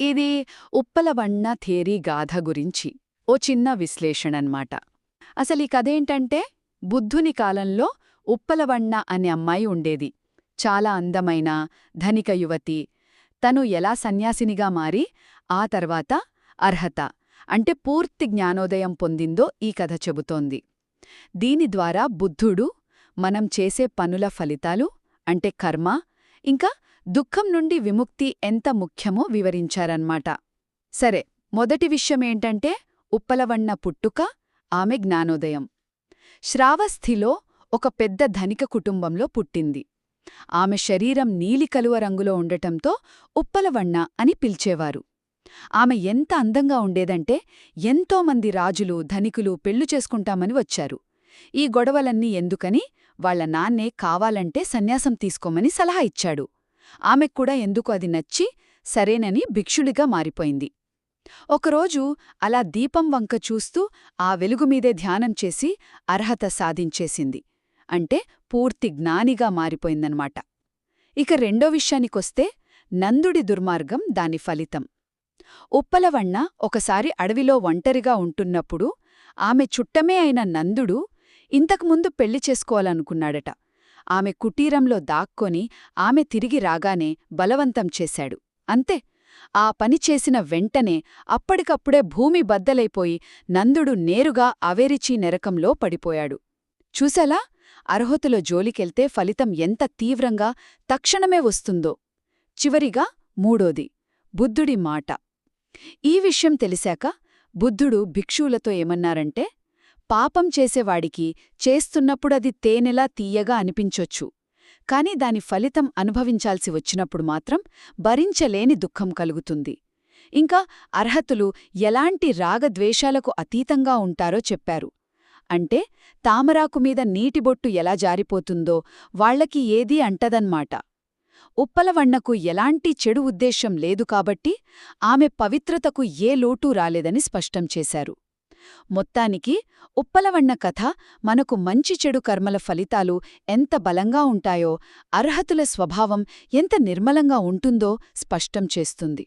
ఇది ఉప్పలవన్న థేరీ గాథ గురించి ఓ చిన్న విశ్లేషణన్మాట. అసలు ఈ కథేంటంటే బుద్ధుని కాలంలో ఉప్పలవన్న అనే అమ్మాయి ఉండేది. చాలా అందమైన ధనిక యువతి. తను ఎలా సన్యాసినిగా మారి ఆ తర్వాత అర్హత అంటే పూర్తి జ్ఞానోదయం పొందిందో ఈ కథ చెబుతోంది. దీని ద్వారా బుద్ధుడు మనం చేసే పనుల ఫలితాలు అంటే కర్మ ఇంకా దుఃఖం నుండి విముక్తి ఎంత ముఖ్యమో వివరించారన్మాట సరే మొదటి విషయమేంటంటే ఉప్పలవన్న పుట్టుక ఆమె జ్ఞానోదయం. శ్రావస్థిలో ఒక పెద్ద ధనిక కుటుంబంలో పుట్టింది. ఆమె శరీరం నీలికలువ రంగులో ఉండటంతో ఉప్పలవన్న అని పిలిచేవారు. ఆమె ఎంత అందంగా ఉండేదంటే ఎంతోమంది రాజులు ధనికులు పెళ్ళు చేసుకుంటామని వచ్చారు. ఈ గొడవలన్నీ ఎందుకని వాళ్ళ నాన్నే కావాలంటే సన్యాసం తీసుకోమని సలహా ఇచ్చాడు. ఆమెక్కూడా ఎందుకు అది నచ్చి సరేనని భిక్షుడిగా మారిపోయింది. ఒకరోజు అలా దీపం వంక చూస్తూ ఆ వెలుగుమీదే ధ్యానం చేసి అర్హత సాధించేసింది. అంటే పూర్తి జ్ఞానిగా మారిపోయిందన్నమాట. ఇక రెండో విషయానికొస్తే నందుడి దుర్మార్గం దాని ఫలితం. ఉప్పలవన్న ఒకసారి అడవిలో ఒంటరిగా ఉంటున్నప్పుడు ఆమె చుట్టమే అయిన నందుడు ఇంతకుముందు పెళ్ళి చేసుకోవాలనుకున్నాడట. ఆమె కుటీరంలో దాక్కొని ఆమె తిరిగి రాగానే బలవంతం చేశాడు. అంతే ఆ పని చేసిన వెంటనే అప్పటికప్పుడే భూమి బద్దలైపోయి నందుడు నేరుగా అవేరిచి నెరకంలో పడిపోయాడు. చూసెలా అర్హతలో జోలికెళ్తే ఫలితం ఎంత తీవ్రంగా తక్షణమే వస్తుందో. చివరిగా మూడోది బుద్ధుడి మాట. ఈ విషయం తెలిసాక బుద్ధుడు భిక్షువులతో ఏమన్నారంటే పాపం చేసేవాడికి చేస్తున్నప్పుడది తేనెలా తీయగా అనిపించొచ్చు. కాని దాని ఫలితం అనుభవించాల్సి వచ్చినప్పుడు మాత్రం భరించలేని దుఃఖం కలుగుతుంది. ఇంకా అర్హతులు ఎలాంటి రాగద్వేషాలకు అతీతంగా ఉంటారో చెప్పారు. అంటే తామరాకు మీద నీటిబొట్టు ఎలా జారిపోతుందో వాళ్ళకి ఏదీ అంటదన్మాట. ఉప్పలవణ్ణకు ఎలాంటి చెడు ఉద్దేశం లేదు కాబట్టి ఆమె పవిత్రతకు ఏ లోటూ రాలేదని స్పష్టం చేశారు. మొత్తానికి ఉప్పలవన్న కథ మనకు మంచి చెడు కర్మల ఫలితాలు ఎంత బలంగా ఉంటాయో అర్హతుల స్వభావం ఎంత నిర్మలంగా ఉంటుందో స్పష్టం చేస్తుంది.